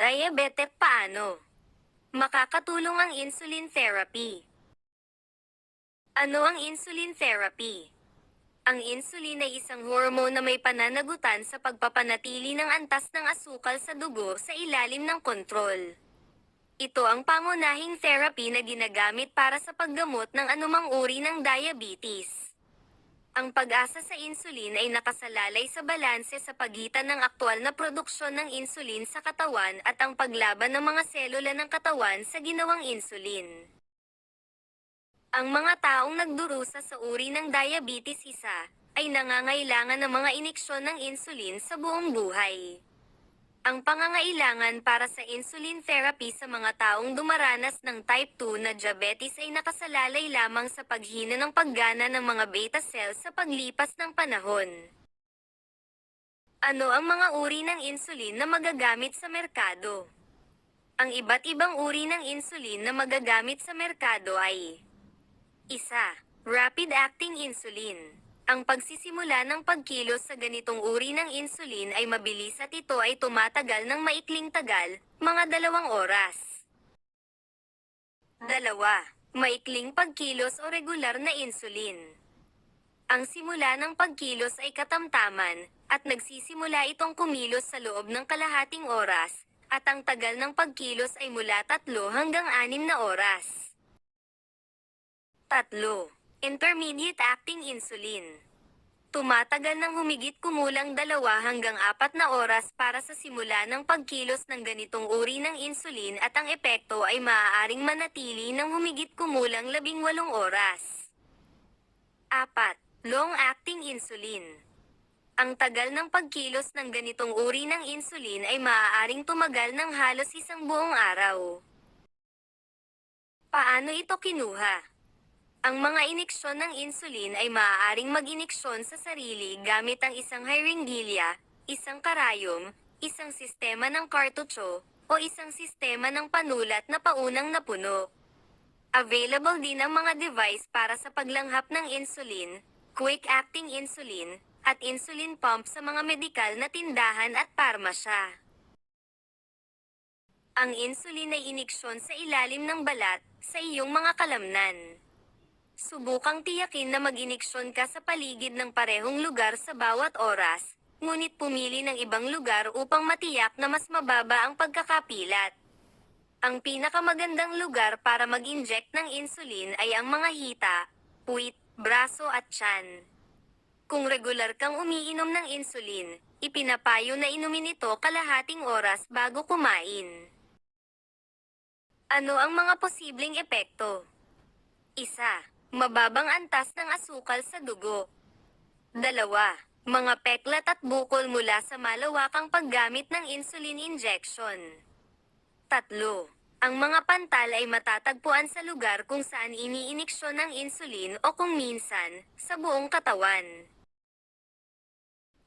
Diabetic paano? Makakatulong ang insulin therapy. Ano ang insulin therapy? Ang insulin ay isang hormone na may pananagutan sa pagpapanatili ng antas ng asukal sa dugo sa ilalim ng kontrol. Ito ang pangunahing therapy na ginagamit para sa paggamot ng anumang uri ng diabetes. Ang pag-asa sa insulin ay nakasalalay sa balanse sa pagitan ng aktwal na produksyon ng insulin sa katawan at ang paglaban ng mga selula ng katawan sa ginawang insulin. Ang mga taong nagdurusa sa uri ng diabetes isa ay nangangailangan ng mga iniksyon ng insulin sa buong buhay. Ang pangangailangan para sa insulin therapy sa mga taong dumaranas ng type 2 na diabetes ay nakasalalay lamang sa paghina ng paggana ng mga beta cells sa paglipas ng panahon. Ano ang mga uri ng insulin na magagamit sa merkado? Ang iba't ibang uri ng insulin na magagamit sa merkado ay Isa, rapid-acting insulin. Ang pagsisimula ng pagkilos sa ganitong uri ng insulin ay mabilis at ito ay tumatagal ng maikling tagal, mga dalawang oras. Dalawa, maikling pagkilos o regular na insulin. Ang simula ng pagkilos ay katamtaman, at nagsisimula itong kumilos sa loob ng kalahating oras, at ang tagal ng pagkilos ay mula tatlo hanggang anim na oras. Tatlo, intermediate acting insulin. Tumatagal ng humigit kumulang dalawa hanggang apat na oras para sa simula ng pagkilos ng ganitong uri ng insulin at ang epekto ay maaaring manatili ng humigit kumulang labing walong oras. Apat, long-acting insulin. Ang tagal ng pagkilos ng ganitong uri ng insulin ay maaaring tumagal ng halos isang buong araw. Paano ito kinuha? Ang mga iniksyon ng insulin ay maaaring mag-iniksyon sa sarili gamit ang isang hyringilya, isang karayom, isang sistema ng kartucho, o isang sistema ng panulat na paunang napuno. Available din ang mga device para sa paglanghap ng insulin, quick-acting insulin, at insulin pump sa mga medikal na tindahan at parmasya. Ang insulin ay iniksyon sa ilalim ng balat sa iyong mga kalamnan. Subukang tiyakin na mag-iniksyon ka sa paligid ng parehong lugar sa bawat oras, ngunit pumili ng ibang lugar upang matiyak na mas mababa ang pagkakapilat. Ang pinakamagandang lugar para mag-inject ng insulin ay ang mga hita, puwit, braso at tiyan. Kung regular kang umiinom ng insulin, ipinapayo na inumin ito kalahating oras bago kumain. Ano ang mga posibleng epekto? Isa, mababang antas ng asukal sa dugo. Dalawa, mga peklat at bukol mula sa malawakang paggamit ng insulin injection. Tatlo, ang mga pantal ay matatagpuan sa lugar kung saan iniiniksyon ng insulin o kung minsan, sa buong katawan.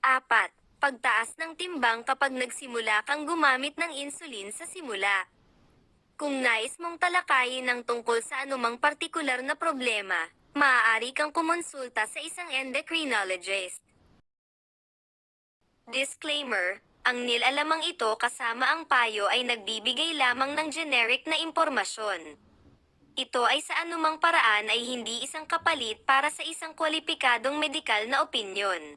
Apat, pagtaas ng timbang kapag nagsimula kang gumamit ng insulin sa simula. Kung nais mong talakayin ng tungkol sa anumang partikular na problema, maaari kang kumonsulta sa isang endocrinologist. Disclaimer, ang nilalamang ito kasama ang payo ay nagbibigay lamang ng generic na impormasyon. Ito ay sa anumang paraan ay hindi isang kapalit para sa isang kwalipikadong medikal na opinyon.